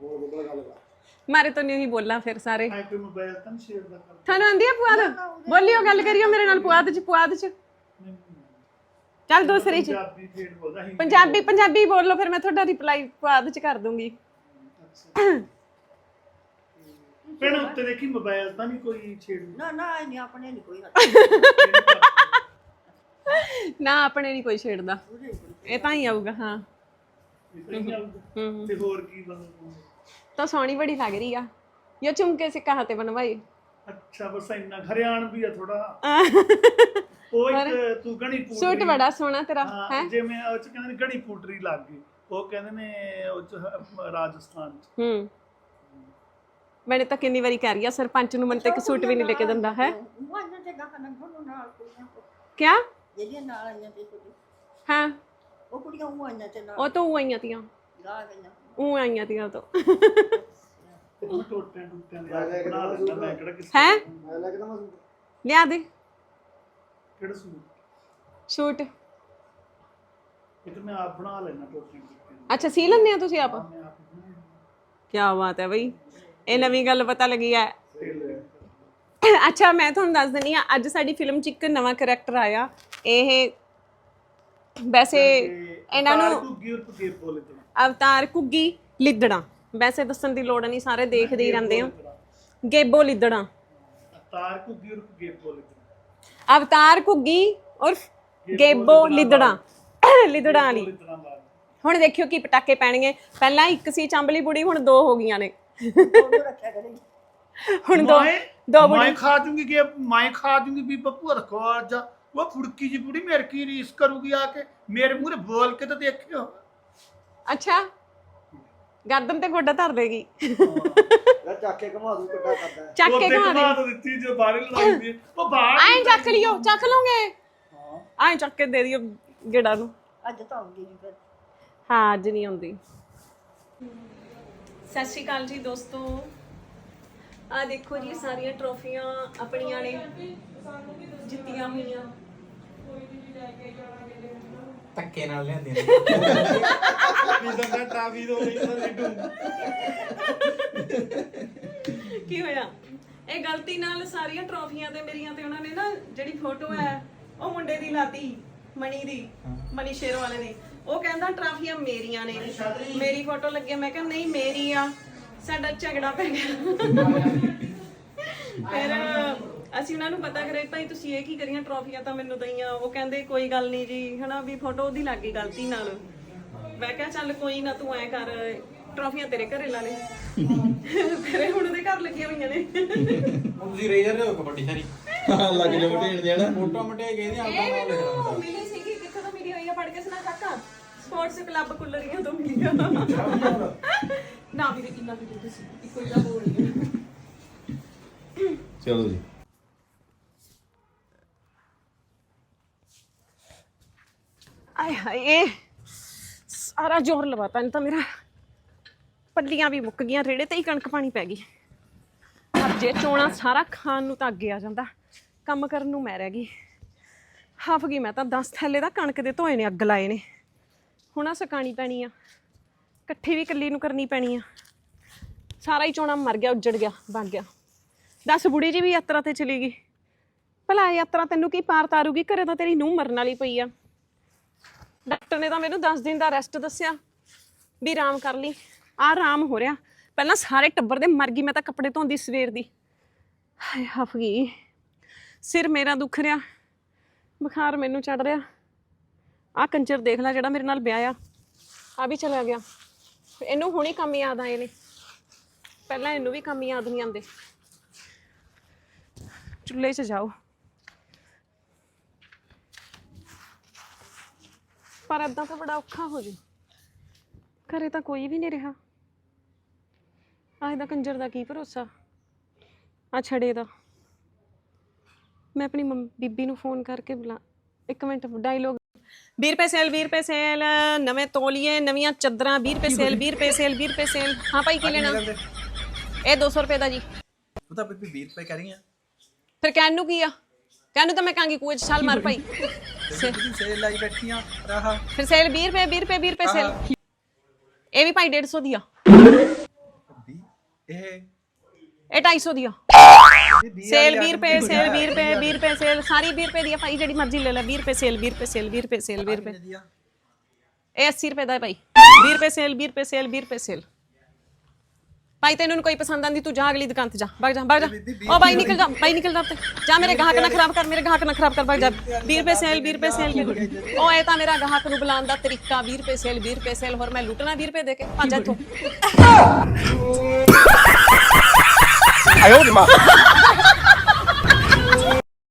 ਗੱਲ ਮਾਰੇ ਤੋਂ ਨਹੀਂ ਬੋਲਾਂ ਫਿਰ ਸਾਰੇ। ਐ ਕੋਈ ਮੋਬਾਈਲ ਤਾਂ ਸ਼ੇਅਰ ਦਾ ਕਰ ਤੁਹਾਨੂੰ ਆਂਦੀ ਆ ਪੁਆਧ? ਬੋਲਿਓ ਗੱਲ ਕਰਿਓ ਮੇਰੇ ਨਾਲ ਪੁਆਧ ਚ ਪੁਆਧ ਚ। ਚੱਲ ਦੂਸਰੀ ਚ। ਪੰਜਾਬੀ ਫੇਰ ਬੋਲਦਾ ਹੀ। ਪੰਜਾਬੀ ਪੰਜਾਬੀ ਬੋਲੋ ਫਿਰ ਮੈਂ ਤੁਹਾਡਾ ਰਿਪਲਾਈ ਪੁਆਧ ਚ ਕਰ ਦੂੰਗੀ। ਭੈਣ ਉੱਤੇ ਦੇਖੀ ਮੋਬਾਈਲ ਤਾਂ ਨਹੀਂ ਕੋਈ ਛੇੜ? ਨਾ ਨਾ ਇਹ ਨਹੀਂ ਆਪਣੇ ਨਹੀਂ ਕੋਈ ਹੱਥ। ਨਾ ਆਪਣੇ ਨਹੀਂ ਕੋਈ ਛੇੜਦਾ। ਇਹ ਤਾਂ ਹੀ ਆਊਗਾ ਹਾਂ। ਤੇ ਹੋਰ ਕੀ ਬਣੂ? ਤਾਂ ਸੋਹਣੀ ਬੜੀ ਲੱਗ ਰਹੀ ਆ। ਇਹ ਚੁੰਮਕੇ ਸੇ ਕਹਾਂ ਤੇ ਬਣਵਾਈ ਅੱਛਾ ਬਸ ਇੰਨਾ ਹਰਿਆਣ ਵੀ ਆ ਥੋੜਾ ਉਹ ਇੱਕ ਤੂੰ ਗਣੀ ਪੂਟਰੀ। ਸੂਟ ਬੜਾ ਸੋਹਣਾ ਤੇਰਾ ਹਾਂ, ਜਿਵੇਂ ਉਹ ਚ ਕਹਿੰਦੇ ਨੇ ਗਣੀ ਪੂਟਰੀ ਲੱਗ ਗਈ। ਉਹ ਕਹਿੰਦੇ ਨੇ ਉਹ ਚ ਹ- ਰਾਜਸਥਾਨ ਚ। ਹੂੰ। ਮੈਨੇ ਤਾਂ ਕਿੰਨੀ ਵਾਰੀ ਕਹਿ ਰਹੀ ਆ ਸਰਪੰਚ ਨੂੰ ਮਨ ਤੇ ਇੱਕ ਸੂਟ ਵੀ ਨਹੀਂ ਲੈ ਕੇ ਦਿੰਦਾ ਹੈ? ਉਹ ਇਹਨਾਂ ਤੇ ਗਾਹ ਨੰਗੋ ਨੂੰ ਨਾਲ ਕੁੜੀਆਂ ਕਿਆ? ਜਿਹੜੀਆਂ ਨਾਲ ਆਈਆਂ ਤੇ ਕੁੜੀ। ਹਾਂ। ਉਹ ਕੁੜੀਆਂ ਉਹ ਆਈਆਂ ਤੇ ਨਾਲ। ਉਹ ਤਾਂ ਉਹ ਆਈਆਂ ਤੀਆਂ। ਗਈਆਂ ਉਹ ਆਈਆਂ ਤੀਆਂ ਤੋਂ ਤੇ। ਉਹ ਟੋਟਿਆਂ ਟੁੱਟਿਆਂ ਦੇ ਆਪ ਬਣਾ ਲੈਂਦਾ ਮੈਂ ਕਿਹੜਾ ਕਿਸੇ ਹੈ? ਮੈਂ ਲਿਆ ਦੇ। ਕਿਹੜਾ ਸੂਟ? ਸੂਟ। ਇਹ ਤਾਂ ਮੈਂ ਆਪ ਬਣਾ ਲੈਣਾ ਟੋਟਿਆਂ ਟੁੱਟਿਆਂ ਅੱਛਾ ਸੀ ਲੈਂਦੇ ਆ ਤੁਸੀਂ ਆਪ? ਮੈਂ ਆਪ। ਕੀ ਬਾਤ ਹੈ ਬਈ। ਇਹ ਨਵੀਂ ਗੱਲ ਪਤਾ ਲੱਗੀ ਹੈ। ਅੱਛਾ ਮੈਂ ਤੁਹਾਨੂੰ ਦੱਸ ਦਿੰਦੀ ਆ ਅੱਜ ਸਾਡੀ ਫਿਲਮ 'ਚ ਇੱਕ ਨਵਾਂ ਕਰੈਕਟਰ ਆਇਆ। ਇਹ ਵੈਸੇ ਇਹਨਾਂ ਨੂੰ ਬੋਲੇ ਤੇ। ਅਵਤਾਰ ਕੁੱਗੀ ਲਿੱਦੜਾ। ਵੈਸੇ ਦੱਸਣ ਦੀ ਲੋੜ ਨਹੀਂ ਸਾਰੇ ਦੇਖਦੇ ਹੀ ਰਹਿੰਦੇ ਆ। ਗੇਬੋ ਲਿੱਦੜਾ। ਅਵਤਾਰ ਘੁੱਗੀ ਉਰਫ ਗੇਬੋ ਲਿੱਦੜਾ। ਅਵਤਾਰ ਕੁੱਗੀ ਉਰਫ ਗੇਬੋ ਲਿੱਦੜਾ। ਲਿੱਦੜਾ ਵਾਲੀ। ਹੁਣ ਦੇਖਿਓ ਕੀ ਪਟਾਕੇ ਪੈਣਗੇ। ਪਹਿਲਾਂ ਇੱਕ ਸੀ ਚੰਬਲੀ ਬੁੜੀ ਹੁਣ ਦੋ ਹੋ ਗਈਆਂ ਨੇ। ਹੁਣ ਦੋ ਮੈਂ- ਦੋ ਮੈਂ ਖਾ ਦੂੰਗੀ ਕਿ ਮੈਂ ਖਾ ਦੂੰਗੀ ਵੀ ਬੱਪੂ ਰਖੋ ਅੱਜ ਉਹ ਫੁੜਕੀ ਜੀ ਬੁੜੀ ਮੇਰੇ ਕੀ ਰੀਸ ਕਰੂਗੀ ਆ ਕੇ। ਮੇਰੇ ਮੂਹਰੇ ਬੋਲ ਕੇ ਤਾਂ ਦੇਖਿਓ। ਅੱਛਾ। ਗਰਦਨ ਤੇ ਗੋਡਾ ਧਰ ਦੇਗੀ। ਚੱਕ ਕੇ ਘੁਮਾ ਦੂ ਕਿੱਡਾ ਕਰਦਾ ਚੱਕ ਕੇ ਘੁਮਾ ਦੇ। ਦਿੱਤੀ ਜੋ ਬਾਰੇ ਲਾਈ ਦੀ ਉਹ ਬਾਹਰ ਆਏ ਚੱਕ ਲਿਓ ਚੱਕ ਲੋਗੇ ਹਾਂ। ਆਏ ਚੱਕ ਕੇ ਦੇ ਦਿਓ ਗੇੜਾ ਨੂੰ। ਅੱਜ ਤਾਂ ਆਉਂਦੀ ਨਹੀਂ ਫਿਰ। ਹਾਂ ਅੱਜ ਨਹੀਂ ਆਉਂਦੀ। ਸਤਿ ਸ਼੍ਰੀ ਅਕਾਲ ਜੀ ਦੋਸਤੋ। ਆ ਦੇਖੋ ਜੀ ਸਾਰੀਆਂ ਟਰੋਫੀਆਂ ਆਪਣੀਆਂ ਨੇ। ਜਿੱਤੀਆਂ ਹੋਈਆਂ। ਧੱਕੇ ਨਾਲ ਲਿਆਂਦੇ ਕਾਫੀ ਦੋ ਨਹੀਂ ਤਾਂ ਨਿੱਡੂ ਕੀ ਹੋਇਆ? ਇਹ ਗਲਤੀ ਨਾਲ ਸਾਰੀਆਂ ਟਰੋਫੀਆਂ ਤੇ ਮੇਰੀਆਂ ਤੇ ਉਹਨਾਂ ਨੇ ਨਾ ਜਿਹੜੀ ਫੋਟੋ ਹੈ ਉਹ ਮੁੰਡੇ ਦੀ ਲਾਤੀ ਮਣੀ ਦੀ ਮਣੀ ਸ਼ੇਰ ਵਾਲੇ ਦੀ। ਉਹ ਕਹਿੰਦਾ ਟਰਾਫੀਆਂ ਮੇਰੀਆਂ ਨੇ। ਮੇਰੀ ਫੋਟੋ ਲੱਗੀ ਮੈਂ ਕਿਹਾ ਨਹੀਂ ਮੇਰੀ ਆ। ਸਾਡਾ ਝਗੜਾ ਪੈ ਗਿਆ। ਫਿਰ ਅਸੀਂ ਉਹਨਾਂ ਨੂੰ ਪਤਾ ਕਰੇ ਭਾਈ ਤੁਸੀਂ ਇਹ ਕੀ ਕਰੀਆਂ? ਟਰਾਫੀਆਂ ਤਾਂ ਮੈਨੂੰ ਦਈਆਂ। ਉਹ ਕਹਿੰਦੇ ਕੋਈ ਗੱਲ ਨਹੀਂ ਜੀ। ਹਨਾ ਵੀ ਫੋਟੋ ਉਹਦੀ ਲੱਗ ਗਈ ਗਲਤੀ ਨਾਲ। ਮੈਂ ਕਿਹਾ ਚੱਲ ਕੋਈ ਨਾ ਤੂੰ ਐ ਕਰ ਟਰੋਫੀਆਂ ਤੇਰੇ ਘਰੇ ਲਾ ਲੈ। ਫਿਰ ਇਹ ਹੁਣ ਉਹਦੇ ਘਰ ਲੱਗੀਆਂ ਹੋਈਆਂ ਨੇ। ਹੁਣ ਤੁਸੀਂ ਰੇਜਰ ਦੇ ਕਬੱਡੀ ਸਾਰੀ? ਲੱਗ ਜਾ ਮਟੇਣ ਦੇਣਾ ਫੋਟੋ ਮਟੇ ਗਏ ਨੇ ਆਪਣਾ ਇਹ ਮੈਨੂੰ ਮਿਲੀ ਸੀਗੀ ਕਿੱਥੋਂ ਤੋਂ ਮਿਲੀ ਹੋਈ ਆ ਪੜ ਕੇ ਸੁਣਾ ਕਾਕਾ। ਸਪੋਰਟਸ ਕਲੱਬ ਕੁੱਲਰੀਆਂ ਤੋਂ ਮਿਲੀ ਆ। ਨਾ ਵੀਰੇ ਕਿੰਨਾ ਵੀ ਦੁੱਧ ਸੀ ਇੱਕੋ ਹੀ ਦਾ ਬੋਲ ਚਲੋ ਜੀ। ਆਏ ਹਾਏ। ਸਾਰਾ ਜ਼ੋਰ ਲਵਾਤਾ ਇਹਨੇ ਤਾਂ ਮੇਰਾ। ਪੱਲੀਆਂ ਵੀ ਮੁੱਕ ਗਈਆਂ, ਰੇੜੇ ਤੇ ਹੀ ਕਣਕ ਪਾਣੀ ਪੈ ਗਈ। ਅੱਜ ਜੇ ਚੋਣਾ ਸਾਰਾ ਖਾਣ ਨੂੰ ਤਾਂ ਅੱਗੇ ਆ ਜਾਂਦਾ। ਕੰਮ ਕਰਨ ਨੂੰ ਮੈਂ ਰਹਿ ਗਈ। ਹਫ ਗਈ ਮੈਂ ਤਾਂ 10 ਥੈਲੇ ਦਾ ਕਣਕ ਦੇ ਧੋਏ ਨੇ, ਅੱਗ ਲਾਏ ਨੇ। ਹੁਣ ਆ ਸਕਾਣੀ ਪੈਣੀ ਆ। ਇਕੱਠੀ ਵੀ ਇਕੱਲੀ ਨੂੰ ਕਰਨੀ ਪੈਣੀ ਆ। ਸਾਰਾ ਹੀ ਚੋਣਾ ਮਰ ਗਿਆ, ਉੱਜੜ ਗਿਆ ਵਗ ਗਿਆ। ਦਸ ਬੁੜੀ ਜੀ ਵੀ ਯਾਤਰਾ ਤੇ ਚਲੀ ਗਈ। ਭਲਾ ਯਾਤਰਾ ਤੈਨੂੰ ਕੀ ਪਾਰ ਤਾਰੂਗੀ? ਘਰੇ ਤਾਂ ਤੇਰੀ ਨੂੰਹ ਮਰਨ ਵਾਲੀ ਪਈ ਆ। ਡਾਕਟਰ ਨੇ ਤਾਂ ਮੈਨੂੰ 10 ਦਿਨ ਦਾ ਰੈਸਟ ਦੱਸਿਆ ਵੀ ਆਰਾਮ ਕਰ ਲਈ। ਆ ਆਰਾਮ ਹੋ ਰਿਹਾ। ਪਹਿਲਾਂ ਸਾਰੇ ਟੱਬਰ ਦੇ ਮਰ ਗਈ, ਮੈਂ ਤਾਂ ਕੱਪੜੇ ਧੋਂਦੀ ਸਵੇਰ ਦੀ। ਹਾਏ, ਹਫ ਗਈ। ਸਿਰ ਮੇਰਾ ਦੁਖ ਰਿਹਾ। ਬੁਖਾਰ ਮੈਨੂੰ ਚੜ ਰਿਹਾ। ਆ ਕੰਜਰ ਦੇਖ ਲੈ ਜਿਹੜਾ ਮੇਰੇ ਨਾਲ ਵਿਆਹ ਆ ਆ ਵੀ ਚਲਾ ਗਿਆ। ਇਹਨੂੰ ਹੁਣੇ ਕੰਮ ਯਾਦ ਆਏ ਨੇ। ਪਹਿਲਾਂ ਇਹਨੂੰ ਵੀ ਕੰਮ ਯਾਦ ਨਹੀਂ ਆਉਂਦੇ। ਚੁੱਲ੍ਹੇ 'ਚ ਜਾਓ। ਪਰ ਏਦਾਂ ਤਾਂ ਬੜਾ ਔਖਾ ਹੋ ਜੂ। ਘਰੇ ਤਾਂ ਕੋਈ ਵੀ ਨਹੀਂ ਰਿਹਾ। ਆਹ ਦਾ ਕੰਜਰ ਦਾ ਕੀ ਭਰੋਸਾ? ਆ ਛੜੇ ਦਾ। ਮੈਂ ਆਪਣੀ ਮੰਮ- ਬੀਬੀ ਨੂੰ ਫੋਨ ਕਰਕੇ ਬੁਲਾ ਇੱਕ ਮਿੰਟ ਡਾਇਲੋਗ 20 ਰੁਪਏ ਸੇਲ 20 ਰੁਪਏ ਸੇਲ ਨਵੇਂ ਤੋਲੀਏ ਨਵੀਆਂ ਚਾਦਰਾਂ 20 ਰੁਪਏ ਸੇਲ 20 ਰੁਪਏ ਸੇਲ 20 ਰੁਪਏ ਸੇਲ ਹਾਂ ਭਾਈ ਕੀ ਲੈਣਾ? ਇਹ 200 ਰੁਪਏ ਦਾ ਜੀ। ਉਹ ਤਾਂ ਬੀਬੀ 20 ਰੁਪਏ ਕਹਿ ਰਹੀ ਆ। ਫਿਰ ਕਹਿਣ ਨੂੰ ਕੀ ਆ? ਕਹਿਣ ਨੂੰ ਤਾਂ ਮੈਂ ਕਹਾਂਗੀ ਕੂਏ ਚ ਛਾਲ ਮਾਰ ਭਾਈ। ਸੇਲ ਲਾਈ ਬੈਠੀਆਂ ਰਾਹਾ। ਫਿਰ ਸੇਲ 20 ਰੁਪਏ 20 ਰੁਪਏ 20 ਰੁਪਏ ਸੇਲ। ਇਹ ਵੀ ਭਾਈ 150 ਦੀ ਆ ਇਹ ਇਹ 250 ਦੀ ਆ ਸੇਲ 20 ਰੁਪਏ ਸੇਲ 20 ਰੁਪਏ 20 ਰੁਪਏ ਸੇਲ। ਸਾਰੀ 20 ਰੁਪਏ ਦੀ ਆ ਭਾਈ ਜਿਹੜੀ ਮਰਜ਼ੀ ਲੈ ਲੈ। 20 ਰੁਪਏ ਸੇਲ 20 ਰੁਪਏ ਸੇਲ 20 ਰੁਪਏ ਸੇਲ 20 ਰੁਪਏ। ਇਹ 80 ਰੁਪਏ ਦਾ ਹੈ ਭਾਈ। 20 ਰੁਪਏ ਸੇਲ 20 ਰੁਪਏ ਸੇਲ 20 ਰੁਪਏ ਸੇਲ। ਭਾਈ ਤੈਨੂੰ ਨੀ ਕੋਈ ਪਸੰਦ ਆਂਦੀ ਤੂੰ ਜਾ ਅਗਲੀ ਦੁਕਾਨ ਤੇ ਜਾ ਭੱਜ ਜਾ ਭੱਜ ਜਾ। ਓ ਭਾਈ ਨਿਕਲ ਜਾ ਭਾਈ ਨਿਕਲ ਜਾ ਜਾ ਮੇਰੇ ਗਾਹਕ ਨਾ ਖਰਾਬ ਕਰ ਮੇਰੇ ਗਾਹਕ ਨਾ ਖਰਾਬ ਕਰ ਭੱਜ ਜਾ। 20 ਰੁਪਏ ਸੇਲ 20 ਰੁਪਏ ਸੇਲ ਓ ਇਹ ਤਾਂ ਮੇਰਾ ਗਾਹਕ ਨੂੰ ਬੁਲਾਉਣ ਦਾ ਤਰੀਕਾ 20 ਰੁਪਏ ਸੇਲ 20 ਰੁਪਏ ਸੇਲ ਹੋਰ ਮੈਂ ਲੁੱਟਣਾ 20 ਰੁਪਏ ਦੇ ਕੇ ਭੱਜ ਇੱਥੋਂ।